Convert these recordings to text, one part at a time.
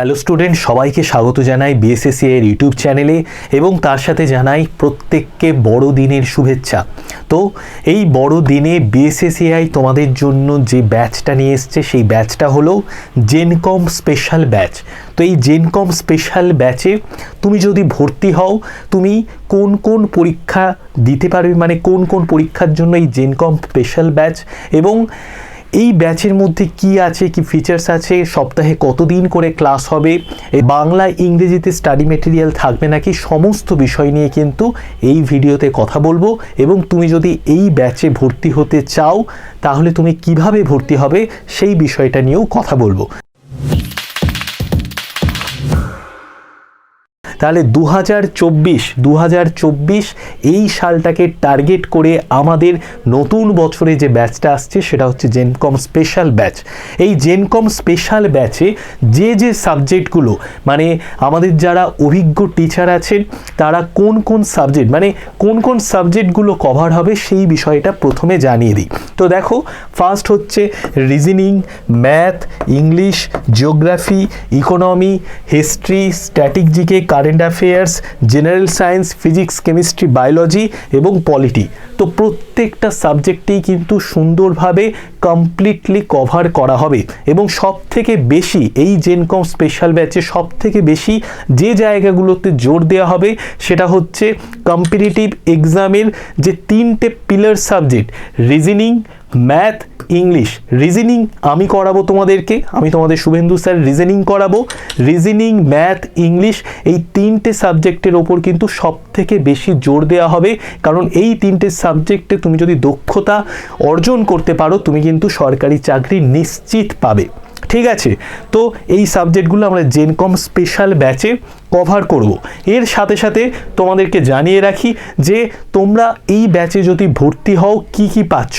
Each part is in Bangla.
হ্যালো স্টুডেন্ট সবাইকে স্বাগত জানাই বিএসএসসি এর ইউটিউব চ্যানেলে এবং তার সাথে জানাই প্রত্যেককে বড় দিনের শুভেচ্ছা। তো এই বড় দিনে বিএসএসিআই তোমাদের জন্য যে ব্যাচটা নিয়ে এসছে, সেই ব্যাচটা হলো জেনকম স্পেশাল ব্যাচ তো এই জেনকম স্পেশাল ব্যাচে তুমি যদি ভর্তি হও, তুমি কোন কোন পরীক্ষা দিতে পারবে মানে কোন কোন পরীক্ষার জন্য এই জেনকম স্পেশাল ব্যাচ এবং এই ব্যাচের মধ্যে কি আছে, কি ফিচার্স আছে, সপ্তাহে কতদিন করে ক্লাস হবে বাংলা, ইংরেজিতে স্টাডি মেটেরিয়াল থাকবে নাকি, সমস্ত বিষয় নিয়ে কিন্তু এই ভিডিওতে কথা বলব। এবং তুমি যদি এই ব্যাচে ভর্তি হতে চাও, তাহলে তুমি কীভাবে ভর্তি হবে, সেই বিষয়টা নিয়েও কথা বলব। তাহলে দু হাজার চব্বিশ দু হাজার চব্বিশ এই সালটাকে টার্গেট করে আমাদের নতুন বছরে যে ব্যাচটা আসছে সেটা হচ্ছে জেনকম স্পেশাল ব্যাচ এই জেনকম স্পেশাল ব্যাচে যে যে সাবজেক্টগুলো মানে আমাদের যারা অভিজ্ঞ টিচার আছেন, তারা কোন কোন সাবজেক্ট মানে কোন কোন সাবজেক্টগুলো কভার হবে সেই বিষয়টা প্রথমে জানিয়ে দিই। তো দেখো ফার্স্ট হচ্ছে reasoning math English geography economy history static GK current affairs general science physics chemistry biology এবং পলিটি তো প্রত্যেকটা সাবজেক্টেই কিন্তু সুন্দরভাবে কমপ্লিটলি কভার করা হবে। এবং সব থেকে বেশি এই জেনকম স্পেশাল ব্যাচে সব থেকে বেশি যে জায়গাগুলোতে জোর দেওয়া হবে, সেটা হচ্ছে কম্পিটিটিভ এক্সামের যে তিনটে pillar subject reasoning math English reasoning আমি করাবো তোমাদেরকে। আমি তোমাদের শুভেন্দু স্যার রিজনিং করাবো। রিজনিং ম্যাথ ইংলিশ এই তিনটে সাবজেক্টের ওপর কিন্তু সব থেকে বেশি জোর দেওয়া হবে। কারণ এই তিনটে সাবজেক্টে তুমি যদি দক্ষতা অর্জন করতে পারো, তুমি কিন্তু সরকারি চাকরি নিশ্চিত পাবে। ঠিক আছে? তো এই সাবজেক্টগুলো আমরা জেনকম স্পেশাল ব্যাচে কভার করব। এর সাথে সাথে তোমাদেরকে জানিয়ে রাখি যে তোমরা এই ব্যাচে যদি ভর্তি হও, কি কি পাচ্ছ?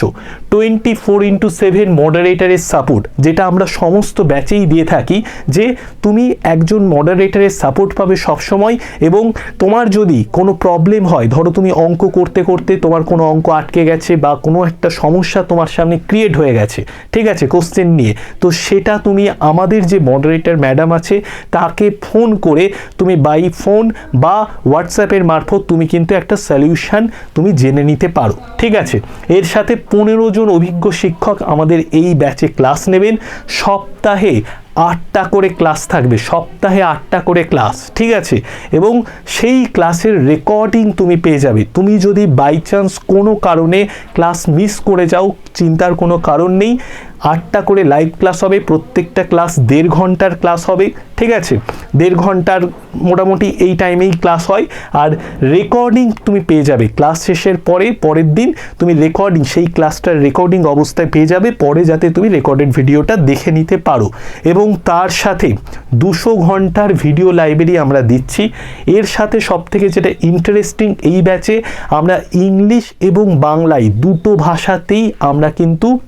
টোয়েন্টি ফোর ইন্টু সেভেন মডারেটারের সাপোর্ট যেটা আমরা সমস্ত ব্যাচেই দিয়ে থাকি যে তুমি একজন মডারেটারের সাপোর্ট পাবে সবসময় এবং তোমার যদি কোনো প্রবলেম হয়, ধরো তুমি অঙ্ক করতে করতে তোমার কোনো অঙ্ক আটকে গেছে বা কোনো একটা সমস্যা তোমার সামনে ক্রিয়েট হয়ে গেছে, ঠিক আছে কোশ্চেন নিয়ে। তো সেটা তুমি আমাদের যে মডারেটর ম্যাডাম আছে, তাকে ফোন করে তুমি বাই ফোন বা হোয়াটসঅ্যাপের মারফত তুমি কিন্তু একটা সলিউশন তুমি জেনে নিতে পারো। ঠিক আছে? এর সাথে পনেরো জন অভিজ্ঞ শিক্ষক আমাদের এই ব্যাচে ক্লাস নেবেন। সপ্তাহে আটটা করে ক্লাস থাকবে। সপ্তাহে আটটা করে ক্লাস ঠিক আছে? এবং সেই ক্লাসের রেকর্ডিং তুমি পেয়ে যাবে। তুমি যদি বাই চান্স কোনো কারণে ক্লাস মিস করে যাও, চিন্তার কোনো কারণ নেই। আটটা করে লাইভ ক্লাস হবে, প্রত্যেকটা ক্লাস দেড় ঘণ্টার ক্লাস হবে, ঠিক আছে? দেড় ঘণ্টার মোটামুটি এই টাইমেই ক্লাস হয়। আর রেকর্ডিং তুমি পেয়ে যাবে। ক্লাস শেষের পরে, পরের দিন তুমি রেকর্ডিং সেই ক্লাসটার রেকর্ডিং অবস্থায় পেয়ে যাবে। পরে যাতে তুমি রেকর্ডেড ভিডিওটা দেখে নিতে পারো। এবং তার সাথে দুশো ঘণ্টার ভিডিও লাইব্রেরি আমরা দিচ্ছি। এর সাথে সব থেকে যেটা ইন্টারেস্টিং এই ব্যাচে আমরা ইংলিশ এবং বাংলায় দুটো ভাষাতেই আমরা কিন্তু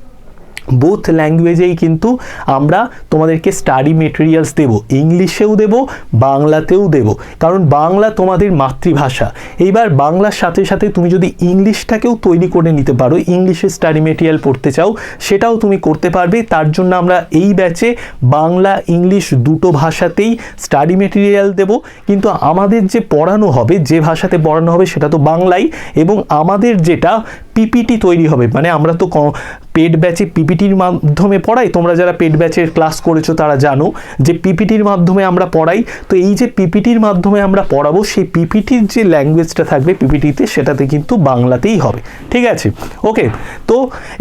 বোথ ল্যাঙ্গুয়েজেই কিন্তু আমরা তোমাদেরকে স্টাডি মেটেরিয়ালস দেব। ইংলিশেও দেব, বাংলাতেও দেব। কারণ বাংলা তোমাদের মাতৃভাষা। এইবার বাংলার সাথে সাথে তুমি যদি ইংলিশটাকেও তৈরি করে নিতে পারো ইংলিশে স্টাডি মেটেরিয়াল পড়তে চাও, সেটাও তুমি করতে পারবে। তার জন্য আমরা এই ব্যাচে বাংলা ইংলিশ দুটো ভাষাতেই স্টাডি মেটেরিয়াল দেব। কিন্তু আমাদের যে পড়ানো হবে, যে ভাষাতে পড়ানো হবে, সেটা তো বাংলাই। এবং আমাদের যেটা পিপিটি তৈরি হবে। মানে আমরা তো পেড ব্যাচে পিপিটির মাধ্যমে পড়াই, তোমরা যারা পেড ব্যাচের ক্লাস করেছ তারা জানো যে পিপিটির মাধ্যমে আমরা পড়াই। তো এই যে পিপিটির মাধ্যমে আমরা পড়াবো, সেই পিপিটির যে ল্যাঙ্গুয়েজটা থাকবে পিপিটিতে সেটাতে কিন্তু বাংলাতেই হবে। ঠিক আছে? ওকে তো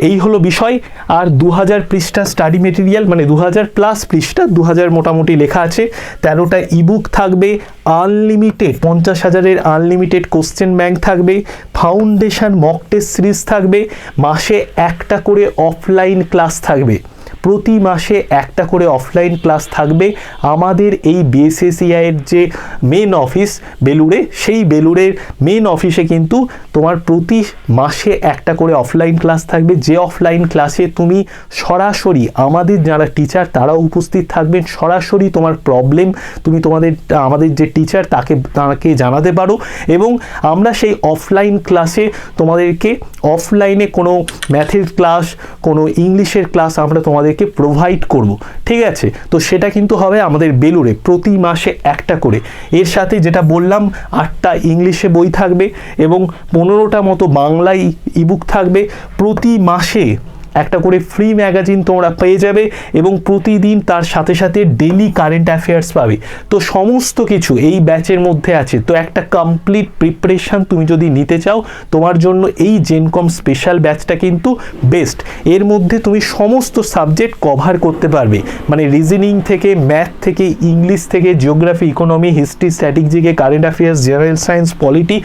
এই হলো বিষয়। আর দু হাজার পৃষ্ঠা স্টাডি মেটেরিয়াল মানে দু হাজার প্লাস পৃষ্ঠা দু হাজার মোটামুটি লেখা আছে। তেরোটা ইবুক থাকবে। আনলিমিটেড, পঞ্চাশ হাজারের আনলিমিটেড কোশ্চেন ব্যাংক থাকবে, ফাউন্ডেশন মক টেস্ট সিরিজ থাকবে, মাসে একটা করে অফলাইন ক্লাস থাকবে। প্রতি মাসে একটা করে অফলাইন ক্লাস থাকবে। আমাদের এই বিএসএসিআইয়ের যে মেন অফিস বেলুড়ে, সেই বেলুড়ের মেন অফিসে কিন্তু তোমার প্রতি মাসে একটা করে অফলাইন ক্লাস থাকবে। যে অফলাইন ক্লাসে তুমি সরাসরি আমাদের যারা টিচার তারাও উপস্থিত থাকবেন। সরাসরি তোমার প্রবলেম তুমি তোমাদের, আমাদের যে টিচার তাকে তাকে জানাতে পারো এবং আমরা সেই অফলাইন ক্লাসে তোমাদেরকে অফলাইনে কোনো ম্যাথের ক্লাস কোনো ইংলিশের ক্লাস আমরা তোমাদেরকে প্রোভাইড করব। ঠিক আছে? তো সেটা কিন্তু হবে আমাদের বেলুড়ে প্রতি মাসে একটা করে। এর সাথে যেটা বললাম, আটটা ইংলিশে বই থাকবে এবং পনেরোটা মতো বাংলায় ইবুক থাকবে প্রতি মাসে একটা করে ফ্রি ম্যাগাজিন তোমরা পেয়ে যাবে এবং প্রতিদিন তার সাথে সাথে ডেলি কারেন্ট অ্যাফেয়ার্স পাবে। তো সমস্ত কিছু এই ব্যাচের মধ্যে আছে। তো একটা কমপ্লিট প্রিপারেশান তুমি যদি নিতে চাও, তোমার জন্য এই জেনকম স্পেশাল ব্যাচটা কিন্তু বেস্ট এর মধ্যে তুমি সমস্ত সাবজেক্ট কভার করতে পারবে। মানে রিজনিং থেকে ম্যাথ থেকে ইংলিশ থেকে geography economy history স্ট্র্যাটেজিকে current affairs general science polity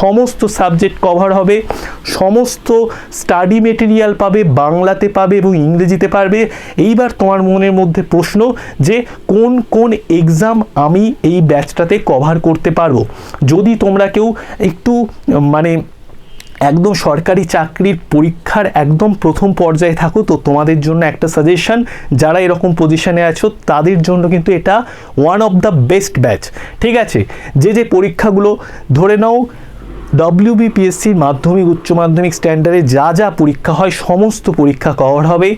সমস্ত সাবজেক্ট কভার হবে। সমস্ত স্টাডি মেটেরিয়াল পাবে বাংলাতে পাবে এবং ইংরেজিতে পারবে। এইবার তোমার মনের মধ্যে প্রশ্ন যে কোন কোন এক্সাম আমি এই ব্যাচটাতে কভার করতে পারব? যদি তোমরা কেউ একটু মানে একদম সরকারি চাকরির পরীক্ষার একদম প্রথম পর্যায়ে থাকো, তো তোমাদের জন্য একটা সাজেশন যারা এরকম পজিশানে আছো, তাদের জন্য কিন্তু এটা one of the best batch ঠিক আছে? যে যে পরীক্ষাগুলো ধরে নাও ডব্লিউবিপিএসসির মাধ্যমিক, উচ্চ মাধ্যমিক স্ট্যান্ডার্ডে যা যা পরীক্ষা হয়, সমস্ত পরীক্ষা কভার হবে।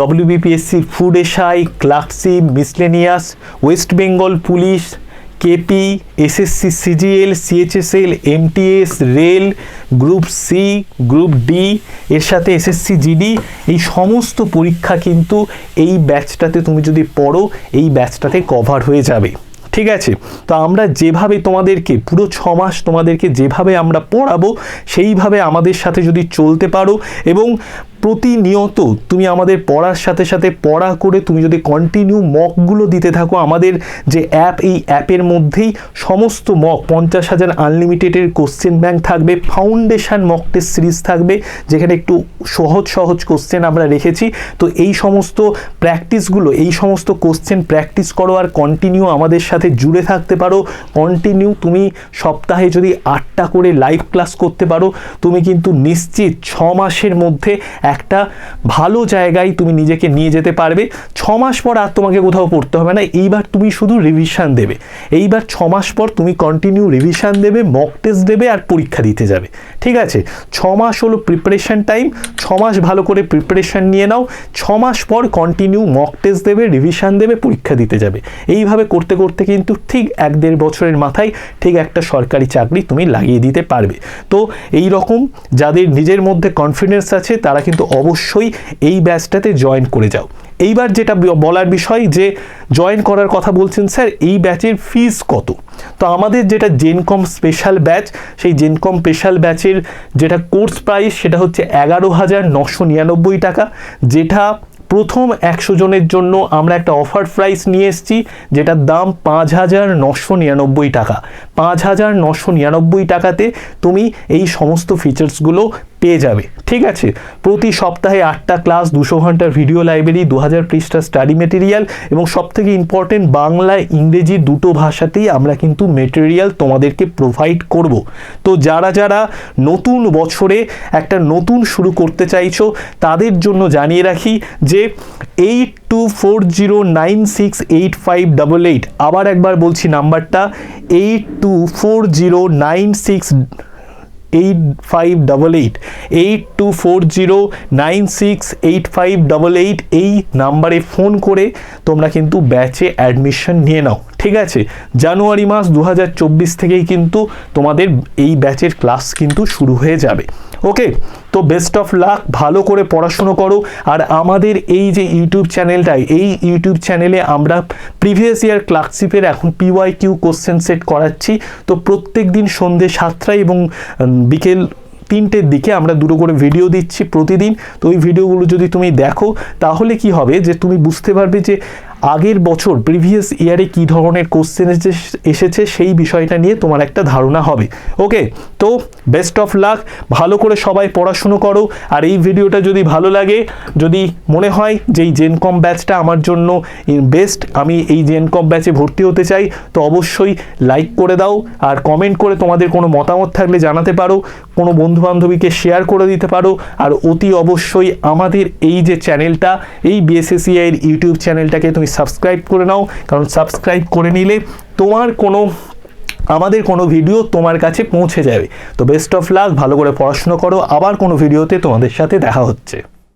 ডব্লিউবিপিএসসির food SI clerkship miscellaneous West Bengal police KP SSC CGL CHSL MTS rail group C group D এর সাথে এসএসসি জিডি এই সমস্ত পরীক্ষা কিন্তু এই ব্যাচটাতে তুমি যদি পড়ো, এই ব্যাচটাতে কভার হয়ে যাবে। ঠিক আছে? তো আমরা যেভাবে তোমাদেরকে, পুরো ছ মাস তোমাদেরকে যেভাবে আমরা পড়াবো, সেইভাবে আমাদের সাথে যদি চলতে পারো এবং প্রতিনিয়ত তুমি আমাদের পড়ার সাথে সাথে পড়া করে তুমি যদি কন্টিনিউ মকগুলো দিতে থাকো, আমাদের যে অ্যাপ এই অ্যাপের মধ্যেই সমস্ত মক পঞ্চাশ হাজার আনলিমিটেডের কোশ্চেন ব্যাংক থাকবে ফাউন্ডেশন মক টেস্ট সিরিজ থাকবে, যেখানে একটু সহজ সহজ কোশ্চেন আমরা রেখেছি। তো এই সমস্ত প্র্যাকটিসগুলো এই সমস্ত কোশ্চেন প্র্যাকটিস করো আর কন্টিনিউ আমাদের সাথে জুড়ে থাকতে পারো। কন্টিনিউ তুমি সপ্তাহে যদি আটটা করে লাইভ ক্লাস করতে পারো, তুমি কিন্তু নিশ্চিত ছ মাসের মধ্যে একটা ভালো জায়গায় তুমি নিজেকে নিয়ে যেতে পারবে। ছ মাস পর আর তোমাকে কোথাও পড়তে হবে না। এইবার তুমি শুধু রিভিশন দেবে। এইবার ছ মাস পর তুমি কন্টিনিউ রিভিশন দেবে মক টেস্ট দেবে আর পরীক্ষা দিতে যাবে। ঠিক আছে? ছ মাস হলো প্রিপারেশন টাইম ছ মাস ভালো করে প্রিপারেশন নিয়ে নাও, ছ মাস পর কন্টিনিউ মক টেস্ট দেবে রিভিশন দেবে, পরীক্ষা দিতে যাবে। এইভাবে করতে করতে কিন্তু ঠিক এক দেড় বছরের মাথায় ঠিক একটা সরকারি চাকরি তুমি লাগিয়ে দিতে পারবে। তো এই রকম যাদের নিজের মধ্যে কনফিডেন্স আছে তারা কিন্তু অবশ্যই এই ব্যাচটাতে জয়েন করে যাও। এইবার যেটা বলার বিষয় যে জয়েন করার কথা বলছেন স্যার, এই ব্যাচের ফিস কত? তো আমাদের যেটা জেনকম স্পেশাল ব্যাচ সেই জেনকম স্পেশাল ব্যাচের যেটা কোর্স প্রাইস সেটা হচ্ছে এগারো হাজার নশো নিরানব্বই টাকা, যেটা প্রথম একশো জনের জন্য আমরা একটা অফার প্রাইস নিয়ে এসেছি, যেটার দাম পাঁচ হাজার নশো নিরানব্বই টাকা। পাঁচ হাজার নশো নিরানব্বই টাকাতে তুমি এই সমস্ত ফিচার্সগুলো পেয়ে যাবে। ঠিক আছে? প্রতি সপ্তাহে আটটা ক্লাস, দুশো ঘণ্টার ভিডিও লাইব্রেরি দু হাজার পৃষ্ঠা স্টাডি মেটেরিয়াল এবং সবথেকে ইম্পর্টেন্ট বাংলা, ইংরেজি দুটো ভাষাতেই আমরা কিন্তু মেটেরিয়াল তোমাদেরকে প্রোভাইড করব। তো যারা যারা নতুন বছরে একটা নতুন শুরু করতে চাইছো, তাদের জন্য জানিয়ে রাখি যে eight two four zero nine six eight five double eight আবার একবার বলছি নাম্বারটা eight two four zero nine six eight five double eight eight two four zero nine six eight five double eight এই নাম্বারে ফোন করে তোমরা কিন্তু ব্যাচে অ্যাডমিশন নিয়ে নাও। ঠিক আছে, জানুয়ারি মাস দু হাজার চব্বিশ থেকেই কিন্তু তোমাদের এই ব্যাচের ক্লাস কিন্তু শুরু হয়ে যাবে। ওকে, তো বেস্ট অফ লাক ভালো করে পড়াশুনো করো। আর আমাদের এই যে ইউটিউব চ্যানেলটাই, এই ইউটিউব চ্যানেলে আমরা প্রিভিয়াস ইয়ার ক্লার্কশিপের এখন পিওয়াই কিউ কোশ্চেন সেট করাচ্ছি। তো প্রত্যেক দিন সন্ধ্যে সাতটায় এবং বিকেল তিনটের দিকে আমরা দুটো করে ভিডিও দিচ্ছি প্রতিদিন। তো ওই ভিডিওগুলো যদি তুমি দেখো, তাহলে কি হবে যে তুমি বুঝতে পারবে যে আগের বছর প্রিভিয়াস ইয়ারে কী ধরনের কোশ্চেন এসেছে সেই বিষয়টা নিয়ে তোমার একটা ধারণা হবে। ওকে তো বেস্ট অফ লাক ভালো করে সবাই পড়াশুনো করো। আর এই ভিডিওটা যদি ভালো লাগে, যদি মনে হয় যে এই জেনকম ব্যাচটা আমার জন্য বেস্ট আমি এই জেনকম ব্যাচে ভর্তি হতে চাই, তো অবশ্যই লাইক করে দাও। আর কমেন্ট করে তোমাদের কোনো মতামত থাকলে জানাতে পারো। কোনো বন্ধু বান্ধবীকে শেয়ার করে দিতে পারো। আর অতি অবশ্যই আমাদের এই যে চ্যানেলটা এই বিএসএসিআইয়ের ইউটিউব চ্যানেলটাকে তুমি সাবস্ক্রাইব করে নাও। কারণ সাবস্ক্রাইব করে নিলে তোমার কোনো, আমাদের কোনো ভিডিও তোমার কাছে পৌঁছে যাবে। তো বেস্ট অফ লাক ভালো করে পড়াশুনো করো। আবার কোনো ভিডিওতে তোমাদের সাথে দেখা হচ্ছে।